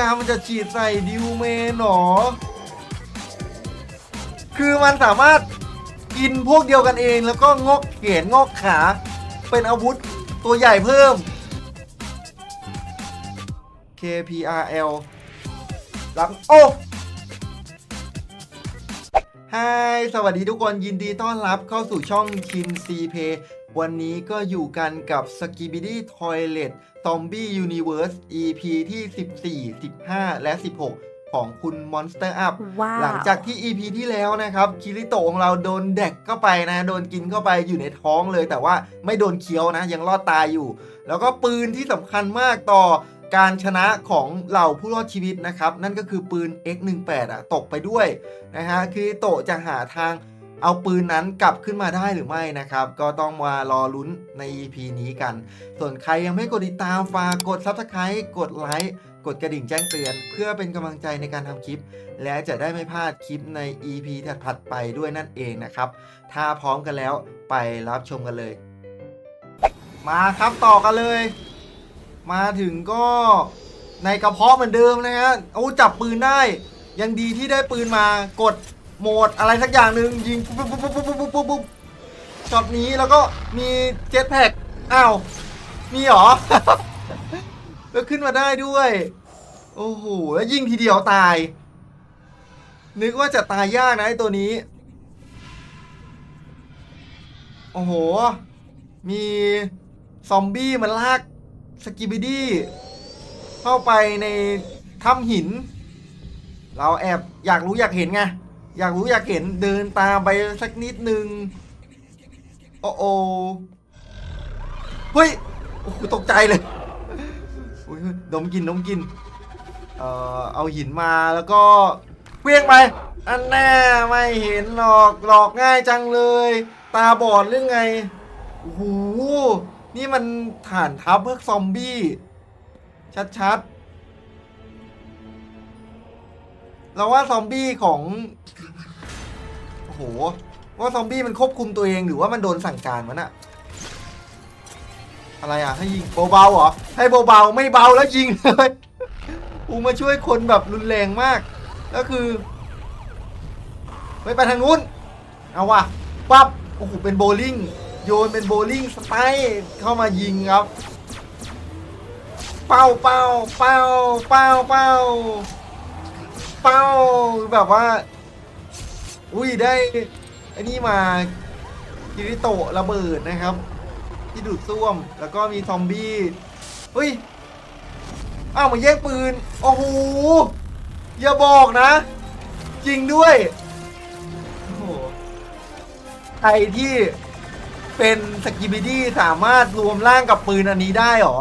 กามันจะฉีดใส่ดิวเมนหรอ คือมันสามารถกินพวกเดียวกันเองแล้วก็งอกเขนงอกขา เป็นอาวุธตัวใหญ่เพิ่ม KPRL หลังโอ้ฮายสวัสดีทุกคนยินดีต้อนรับเข้าสู่ช่องคินซีเพ วันนี้ก็อยู่กันกับ s k i b i d y Toilet Zombie Universe EP ที่ 14 15 และ 16 ของคุณ Monster Up ว้าวหลังจากที่ EP ที่แล้วนะครับ คิริโตะของเราโดนแดกเข้าไปนะ โดนกินเข้าไปอยู่ในท้องเลย แต่ว่าไม่โดนเคี้ยวนะ ยังรอดตายอยู่ แล้วก็ปืนที่สำคัญมากต่อการชนะของเหล่าผู้รอดชีวิตนะครับ นั่นก็คือปืน X18 อะตกไปด้วยนะฮะคิริโตะจะหาทาง เอาปืนนั้นกลับขึ้นมาได้หรือไม่นะครับ ก็ต้องมารอลุ้นใน EP นี้กัน ส่วนใครยังไม่กดติดตามฝากกด Subscribe กดไลค์กดกระดิ่งแจ้งเตือน เพื่อเป็นกำลังใจในการทำคลิป และจะได้ไม่พลาดคลิปใน EP ถัดๆไปด้วยนั่นเองนะครับ ถ้าพร้อมกันแล้วไปรับชมกันเลย มาครับต่อกันเลย มาถึงก็ในกระเพาะเหมือนเดิมนะฮะโอ้จับปืนได้ ยังดีที่ได้ปืนมากด โหมดอะไรสักอย่างหนึ่งยิงปุ๊บปุ๊บปุ๊บปุ๊บปุ๊บปุ๊บปุ๊บช็อตนี้แล้วก็มีเจ็ตแพ็กอ้าวมีหรอ แล้วขึ้นมาได้ด้วย โอ้โหแล้วยิงทีเดียวตาย นึกว่าจะตายยากนะไอตัวนี้ โอ้โห มีซอมบี้มันลากสกิบิดี้เข้าไปในถ้ำหิน เราแอบอยากรู้อยากเห็นไง อยากรู้อยากเห็นเดินตามไปสักนิดนึง โอ้โอเฮ้ย โอ้โหตกใจเลยดมกินดมกิน เอ่อ เอาหินมาแล้วก็เพี้ยงไป อันแน่ไม่เห็นหรอกหลอกง่ายจังเลย ตาบอดหรือไง โอ้โห นี่มันฐานทัพเพื่อซอมบี้ ชัดๆ เราว่าซอมบี้ของโอ้โหว่าซอมบี้มันควบคุมตัวเองหรือว่ามันโดนสั่งการมันอะอะไรอะให้ยิงเบาๆเหรอให้เบาๆไม่เบาแล้วยิงเลยอูมาช่วยคนแบบรุนแรงมากแล้วคือไปไปทางนู้นเอาว่ะปั๊บโอ้โหเป็นโบว์ลิ่งโยนเป็นโบว์ลิ่งสไตล์เข้ามายิงครับ เป้าเป้าเป้าเป้าเป้า เป้าแบบว่า อุ้ยได้ไอ้นี่มากิริโตะระเบิดนะครับ ที่ดูดซ่วมแล้วก็มีซอมบี้เฮ้ยอ้าวมาแย่งปืน โอ้โห อย่าบอกนะ จริงด้วยโอ้โหใครที่เป็นสกิบิดี้สามารถรวมร่างกับปืนอันนี้ได้หรอ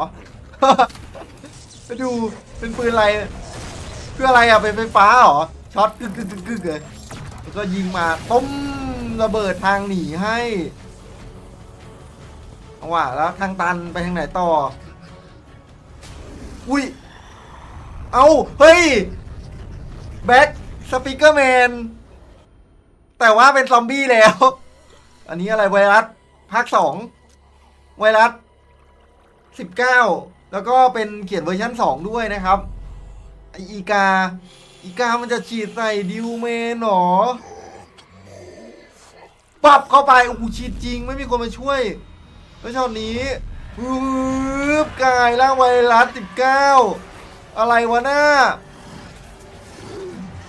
ไปดูเป็นปืนอะไร คืออะไรอะเป็นไฟฟ้าเหรอช็อตกึกกึกกึกกึกเลยแล้วก็ยิงมาต้มระเบิดทางหนีให้เอาว่ะแล้วทางตันไปทางไหนต่อ อุ้ย เอาเฮ้ยแบ็คสปีกเกอร์แมนแต่ว่าเป็นซอมบี้แล้ว อันนี้อะไรไวรัสภาคสองไวรัสสิบเก้าแล้วก็เป็นเขียนเวอร์ชันสองด้วยนะครับ ไออีกา อีกามันจะฉีดใส่ดิวเมนหรอปับเข้าไปโอ้โหฉีดจริงไม่มีคนมาช่วย แล้วช็อนี้ฮึบกายร่างไวรัสสิบเก้าอะไรวะหน้า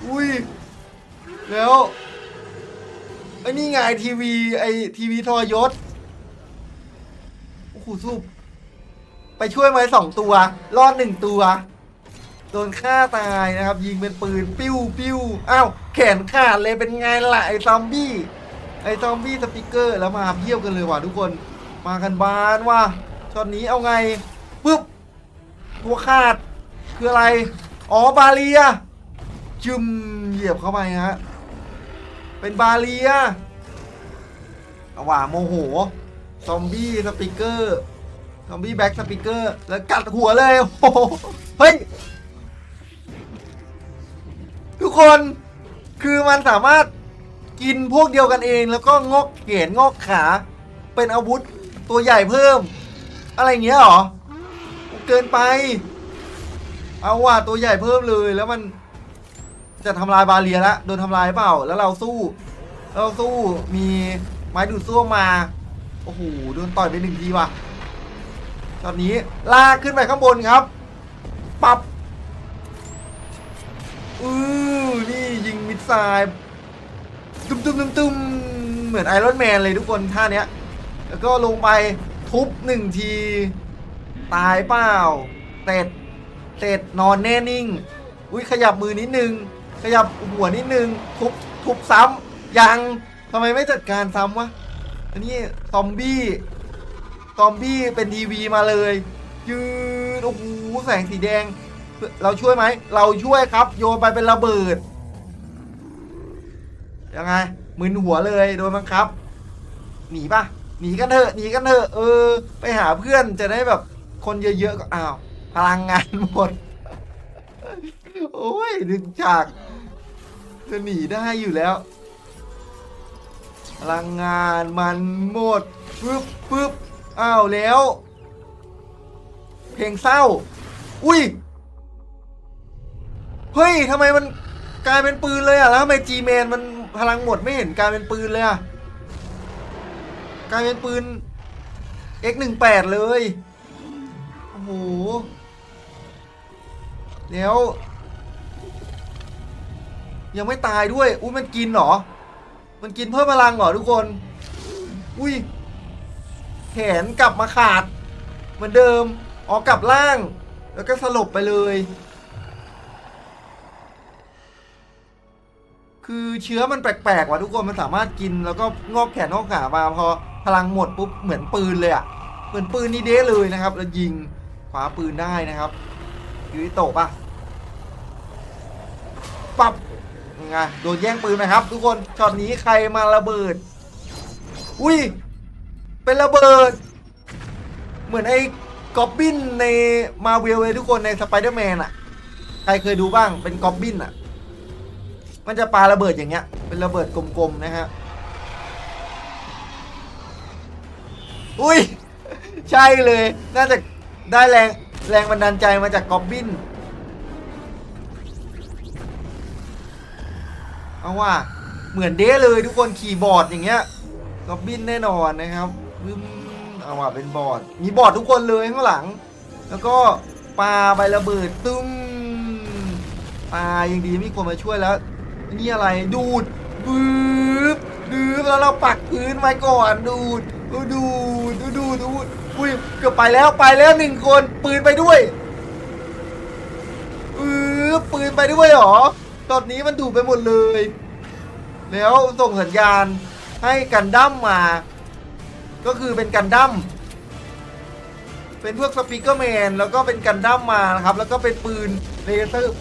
อุ้ย แล้วไอ้นี่ไงทีวีไอทีวีทรยศโอ้โหสุบไปช่วยไว้สองตัว รอดหนึ่งตัว โดนฆ่าตายนะครับ ยิงเป็นปืนปิ้วปิ้วอ้าวแขนขาดเลยเป็นไงล่ะไอ้ซอมบี้ไอ้ซอมบี้สปิเกอร์แล้วมาเพียบกันเลยว่ะทุกคนมากันบานว่ะช็อตนี้เอาไงปุ๊บตัวขาดคืออะไร อ๋อบาเลียจึมเหยียบเข้าไปฮะเป็นบาเลียอาว่าโมโห ซอมบี้สปิเกอร์ ซอมบี้แบ็กสปิเกอร์ แล้วกัดหัวเลยโอ้โหเฮ้ย ทุกคนคือมันสามารถกินพวกเดียวกันเอง แล้วก็งอกเขนงอกขา เป็นอาวุธตัวใหญ่เพิ่ม อะไรเงี้ยหรอ เกินไป เอาว่ะตัวใหญ่เพิ่มเลยแล้วมันจะทำลายบาเรียละโดนทำลายเปล่า แล้วเราสู้ เราสู้มีไม้ดูดซ่วมมาโอ้โหโดนต่อยไปหนึ่งทีว่ะตอนนี้ลากขึ้นไปข้างบนครับ ปับอือ มิดไซล์ตุ้มตุ้มตุ้มตุ้มเหมือนไอรอนแมนเลยทุกคนท่าเนี้ย แล้วก็ลงไปทุบหนึ่งที ตายเปล่าเสร็จเสร็จนอนแน่นิ่ง อุ้ยขยับมือนิดนึง ขยับหัวนิดนึง ทุบทุบซ้ำยังทำไมไม่จัดการซ้ำวะ อันนี้ซอมบี้ซอมบี้เป็นทีวีมาเลย ยืนโอ้โหแสงสีแดง เราช่วยไหม เราช่วยครับ โยนไปเป็นระเบิด ยังไงมึนหัวเลยโดนบังคับ หนีปะหนีกันเถอะหนีกันเถอะเออ ไปหาเพื่อนจะได้แบบ คนเยอะๆก็อ้าวพลังงานหมด โอ้ยดึงจากจะหนีได้อยู่แล้ว พลังงานมันหมดปึ๊บปึ๊บอ้าวแล้ว เพลงเศร้า อุ้ย เฮ้ยทำไมมันกลายเป็นปืนเลยอะ แล้วทำไมจีแมนมัน พลังหมดไม่เห็นกลายเป็นปืนเลยอะกลายเป็นปืน X18 เลย โอ้โห แล้ว ยังไม่ตายด้วย อุ้ยมันกินเหรอ มันกินเพิ่มพลังเหรอทุกคน อุ้ยแขนกลับมาขาด เหมือนเดิมอ๋อกลับล่าง แล้วก็สลบไปเลย คือเชื้อมันแปลกๆว่ะทุกคนมันสามารถกินแล้วก็งอกแขนงอกขามาพอพลังหมดปุ๊บเหมือนปืนเลยอะ่ะเหมือนปืนนี่เด้เลยนะครับ แล้วยิงขวาปืนได้นะครับยูริโตะปะปับงไงโดนแย่งปืนไหมครับ ทุกคนช็อตนี้ใครมาระเบิด อุ้ยเป็นระเบิด เหมือนไอ้กอบบินในมาเวลเลยทุกคนในสไปเดอร์แมนอะ ใครเคยดูบ้างเป็นกอบบินอะ มันจะปาระเบิดอย่างเงี้ย เป็นระเบิดกลมๆนะฮะ อุ้ย ใช่เลย น่าจะได้แรงแรงบันดาลใจมาจากกอบบิน เอาว่าเหมือนเด้เลยทุกคนขี่บอร์ดอย่างเงี้ยกอบบินแน่นอนนะครับเอาว่าเป็นบอร์ด มีบอร์ดทุกคนเลยข้างหลัง แล้วก็ปาใบระเบิดตึ้มปายังดีมีคนมาช่วยแล้ว นี่อะไรดูดบึ๊บดืบแล้วเราปักพื้นไว้ก่อนดูดดูดดูดดูดดูดูอุ้ยเกือบไปแล้วไปแล้วหนึ่งคนปืนไปด้วยปื๊บปืนไปด้วยหรอตอนนี้มันดูดไปหมดเลย แล้วส่งสัญญาณให้กันดั้มมา ก็คือเป็นกันดั้มเป็นพวกสปีกเกอร์แมนแล้วก็เป็นกันดั้มมานะครับ แล้วก็เป็นปืนเลเซอร์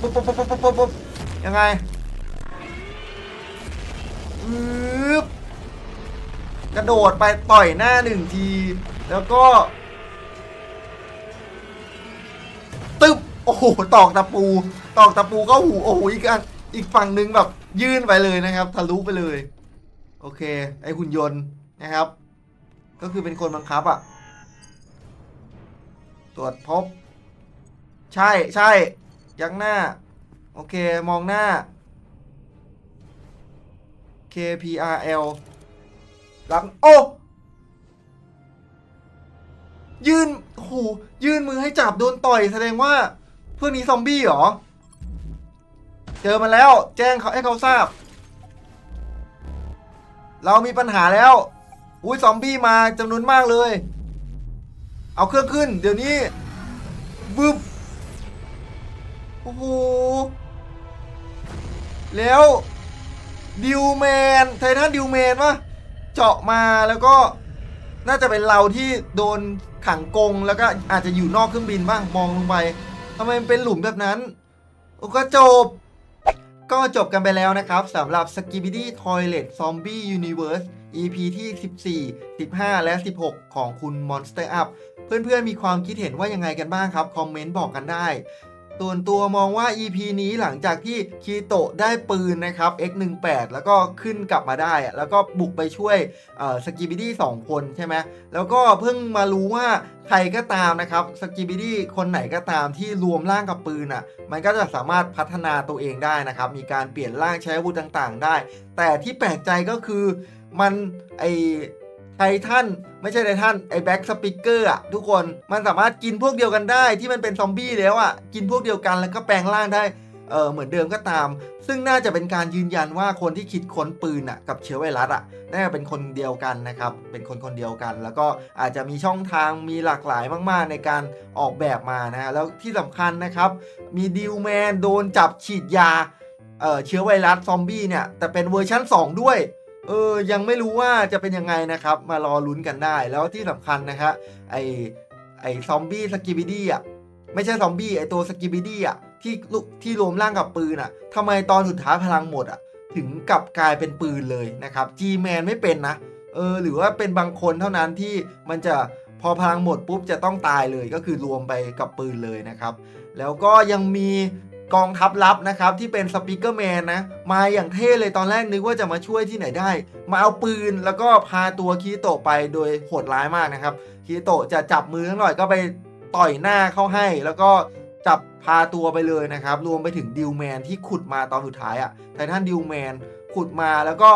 ปุ๊บปุ๊บปุ๊บปุ๊บปุ๊บยังไง อึ๊บกระโดดไปต่อยหน้าหนึ่งที แล้วก็ ตึ๊บโอ้โหตอกตะปู ตอกตะปูก็หูโอ้โหอีกอีกฝั่งหนึ่งแบบยื่นไปเลยนะครับ ทะลุไปเลย โอเค ไอหุ่นยนต์นะครับ ก็คือเป็นคนบังคับอะ่ะตรวจพบ ใช่ใช่ยักหน้า โอเค มองหน้า KPRL รับโอ้ยื่นโอ้โหยื่นมือให้จับโดนต่อยแสดงว่าเพื่อนนี้ซอมบี้เหรอ เจอมาแล้ว แจ้งเขาให้เขาทราบ เรามีปัญหาแล้ว อุ้ยซอมบี้มาจำนวนมากเลย เอาเครื่องขึ้น เดี๋ยวนี้บึบโอ้โหแล้ว ดิวแมนไททันดิวแมนวะเจาะมาแล้วก็น่าจะเป็นเราที่โดนขังกรงแล้วก็อาจจะอยู่นอกเครื่องบินบ้างมองลงไปทำไมมันเป็นหลุมแบบนั้นก็จบ ก็จบกันไปแล้วนะครับสำหรับ s k i b i d y Toilet Zombie Universe EP ที่ 14 15 และ 16 ของคุณ Monster Up เพื่อนๆมีความคิดเห็นว่ายังไงกันบ้างครับ คอมเมนต์บอกกันได้ ส่วนตัวมองว่า EP นี้หลังจากที่คีโตะได้ปืนนะครับ X18 แล้วก็ขึ้นกลับมาได้ แล้วก็บุกไปช่วยสกิบิดี้สองคนใช่ไหมแล้วก็เพิ่งมารู้ว่าใครก็ตามนะครับสกิบิดี้คนไหนก็ตามที่รวมร่างกับปืนอะ มันก็จะสามารถพัฒนาตัวเองได้นะครับ มีการเปลี่ยนร่างใช้อาวุธต่างๆ ได้ แต่ที่แปลกใจก็คือมันไอ ไททันไม่ใช่ไททันไอแบ็กสปิเกอร์อะทุกคนมันสามารถกินพวกเดียวกันได้ที่มันเป็นซอมบี้แล้วอะกินพวกเดียวกันแล้วก็แปลงร่างได้เออเหมือนเดิมก็ตาม ซึ่งน่าจะเป็นการยืนยันว่าคนที่คิดค้นปืนอะกับเชื้อไวรัสอะน่าจะเป็นคนเดียวกันนะครับ เป็นคนคนเดียวกัน แล้วก็อาจจะมีช่องทางมีหลากหลายมากๆ ในการออกแบบมานะแล้วที่สำคัญนะครับ มีดิวแมนโดนจับฉีดยาเออเชื้อไวรัสซอมบี้เนี่ยแต่เป็นเวอร์ชั่น 2 ด้วย เออยังไม่รู้ว่าจะเป็นยังไงนะครับ มารอลุ้นกันได้ แล้วที่สำคัญนะฮะไอไอซอมบี้สกิบิดี้อะไม่ใช่ซอมบี้ไอตัวสกิบิดี้อะที่ลูกที่รวมร่างกับปืนอะทำไมตอนสุดท้ายพลังหมดอะ ถึงกลับกลายเป็นปืนเลยนะครับ G-Man ไม่เป็นนะเออหรือว่าเป็นบางคนเท่านั้นที่มันจะพอพลังหมดปุ๊บจะต้องตายเลยก็คือรวมไปกับปืนเลยนะครับ แล้วก็ยังมี กองทัพลับนะครับที่เป็นสปิเกอร์แมนนะมาอย่างเท่เลยตอนแรกนึกว่าจะมาช่วยที่ไหนได้ มาเอาปืนแล้วก็พาตัวคีโตะไปโดยโหดร้ายมากนะครับคีโตะจะจับมือทั้งหน่อยก็ไปต่อยหน้าเข้าให้ แล้วก็จับพาตัวไปเลยนะครับ รวมไปถึงดิวแมนที่ขุดมาตอนสุดท้ายอะไททันดิวแมนขุดมาแล้วก็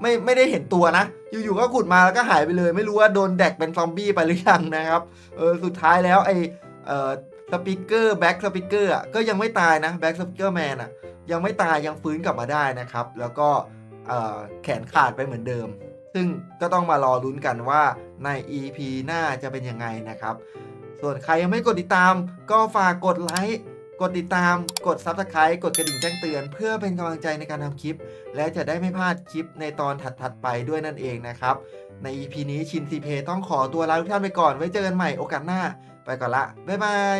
ไม่ไม่ได้เห็นตัวนะ อยู่ๆก็ขุดมาแล้วก็หายไปเลย ไม่รู้ว่าโดนแดกเป็นซอมบี้ไปหรือยังนะครับเออสุดท้ายแล้วไอเออ สปิเกอร์แบ็กสปิเกอร์อะก็ยังไม่ตายนะแบ็กสปิเกอร์แมนอะยังไม่ตายยังฟื้นกลับมาได้นะครับ แล้วก็แขนขาดไปเหมือนเดิม ซึ่งก็ต้องมารอลุ้นกันว่าใน EP หน้าจะเป็นยังไงนะครับ ส่วนใครยังไม่กดติดตาม ก็ฝากกดไลค์กดติดตามกด Subscribe กดกระดิ่งแจ้งเตือน เพื่อเป็นกำลังใจในการทำคลิป และจะได้ไม่พลาดคลิปในตอนถัดๆไปด้วยนั่นเองนะครับ ใน EP นี้ชินซีเพต้องขอตัวลาทุกท่านไปก่อนไว้เจอกันใหม่โอกาสหน้า ไปก่อนละ บ๊ายบาย